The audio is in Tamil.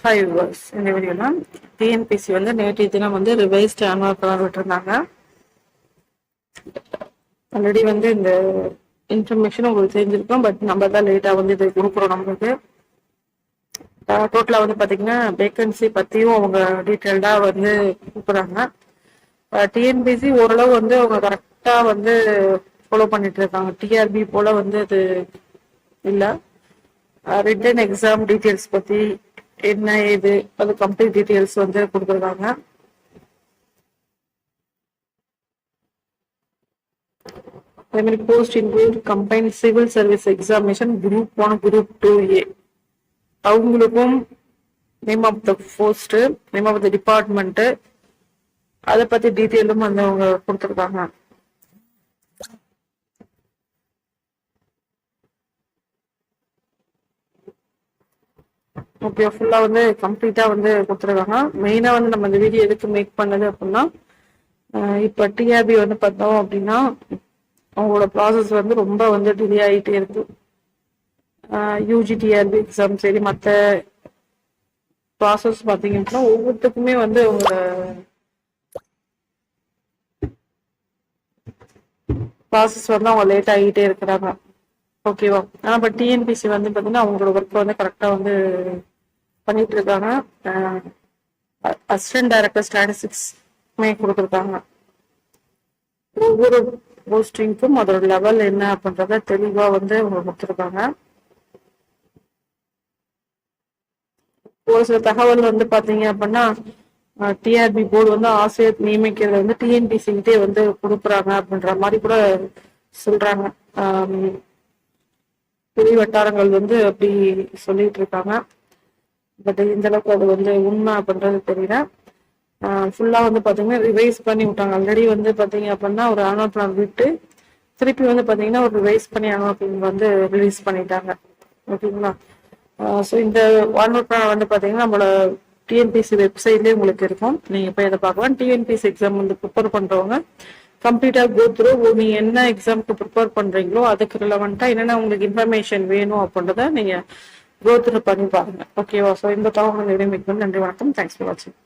ஃபைவ் வியூவர்ஸ் இந்த வீடியோல டிஎன்பிசி வந்து நேற்றைய தினம் வந்து ரிவைஸ்ட் ஆனுவல் பிளான் விட்டுருந்தாங்க. ஆல்ரெடி வந்து இந்த இன்ஃபர்மேஷன் உங்களுக்கு தெரிஞ்சிருக்கோம் பட் நம்ம தான் லேட்டாக வந்து இது கொடுக்குறோம் நம்மளுக்கு. டோட்டலாக வந்து பார்த்தீங்கன்னா வேக்கன்சி பற்றியும் அவங்க டீட்டெயில்டாக வந்து கொடுக்குறாங்க. டிஎன்பிசி ஓரளவு வந்து அவங்க கரெக்டாக வந்து ஃபாலோ பண்ணிட்டு இருக்காங்க. டிஆர்பி போல வந்து அது இல்லை. ரிட்டன் எக்ஸாம் டீட்டெயில்ஸ் பற்றி என்ன ஏது அது கம்ப்ளீட் டீட்டெயில்ஸ் வந்து கொடுத்துருக்காங்க. அதே மாதிரி post include combine civil service examination group one group two A அவங்களுக்கும் name of the post name of the department அதை பத்தி டீட்டெயிலும் வந்து அவங்க கொடுத்துருக்காங்க. ஓகே ஃபுல்லா வந்து கம்ப்ளீட்டா வந்து கொடுத்துருக்காங்க. மெயினா வந்து நம்ம இந்த வீடியோ எதுக்கு மேக் பண்ணது அப்படின்னா இப்போ இப்ப டிஆர்பி வந்து பார்த்தோம் அப்படின்னா அவங்களோட ப்ராசஸ் வந்து ரொம்ப வந்து டிலே ஆகிட்டே இருக்கு. யூஜி டிஆர்பி எக்ஸாம் சரி மற்ற ப்ராசஸ் பார்த்தீங்க அப்படின்னா ஒவ்வொருத்துக்குமே வந்து அவங்க ப்ராசஸ் வந்து அவங்க லேட் ஆகிட்டே இருக்கிறாங்க. ஓகேவா ஆனால் இப்போ டிஎன்பிசி வந்து பார்த்தீங்கன்னா அவங்களோட ஒர்க்கை வந்து கரெக்டாக வந்து பண்ணிட்டு இருக்காங்க அசிஸ்டன்ட் டைரக்டர் ஸ்டாட்டிஸ்டிக்ஸ்மே கொடுத்துருக்காங்க. ஒவ்வொரு போஸ்டிங்க்கும் அதோட லெவல் என்ன அப்படின்றத தெளிவாக வந்து அவங்க கொடுத்துருக்காங்க. ஒரு சில தகவல் வந்து பார்த்தீங்க அப்படின்னா டிஆர்பி போர்டு வந்து ஆசிரியர் நியமிக்கிறது வந்து டிஎன்பிசிக்கிட்டே வந்து கொடுக்குறாங்க அப்படின்ற மாதிரி கூட சொல்றாங்க. ஆம், வட்டாரங்கள் வந்து அப்படி சொல்லிட்டு இருக்காங்க. பட் இந்த அளவுக்கு அது வந்து உண்மை அப்படின்றது தெரியல. ஃபுல்லா வந்து பாத்தீங்கன்னா ரிவைஸ் பண்ணி விட்டாங்க. ஆல்ரெடி வந்து பாத்தீங்க அப்படின்னா ஒரு ஆனுவல் பிளான் விட்டு திருப்பி வந்து பாத்தீங்கன்னா ஒரு ரிவைஸ் பண்ணி ஆனுவல் பிளான் வந்து ரிலீஸ் பண்ணிட்டாங்க. ஓகேங்களா ஸோ இந்த ஆனுவல் பிளான் வந்து பாத்தீங்கன்னா நம்மளோட டிஎன்பிசி வெப்சைட்லேயே உங்களுக்கு இருக்கும். நீங்க போய் அதை பார்க்கலாம். டிஎன்பிசி எக்ஸாம் வந்து ப்ரிப்பேர் பண்றவங்க கம்ப்ளீட்டாக கோ த்ரூ நீ என்ன எக்ஸாம்க்கு ப்ரிப்பேர் பண்றீங்களோ அதுக்கு ரிலவெண்ட்டாக என்னென்ன உங்களுக்கு இன்ஃபர்மேஷன் வேணும் அப்படின்றத நீங்க கோ த்ரூ பண்ணி பாருங்க. ஓகேவா ஸோ இந்த தகவல் நன்றி வணக்கம். தேங்க்ஸ் ஃபார் வாட்சிங்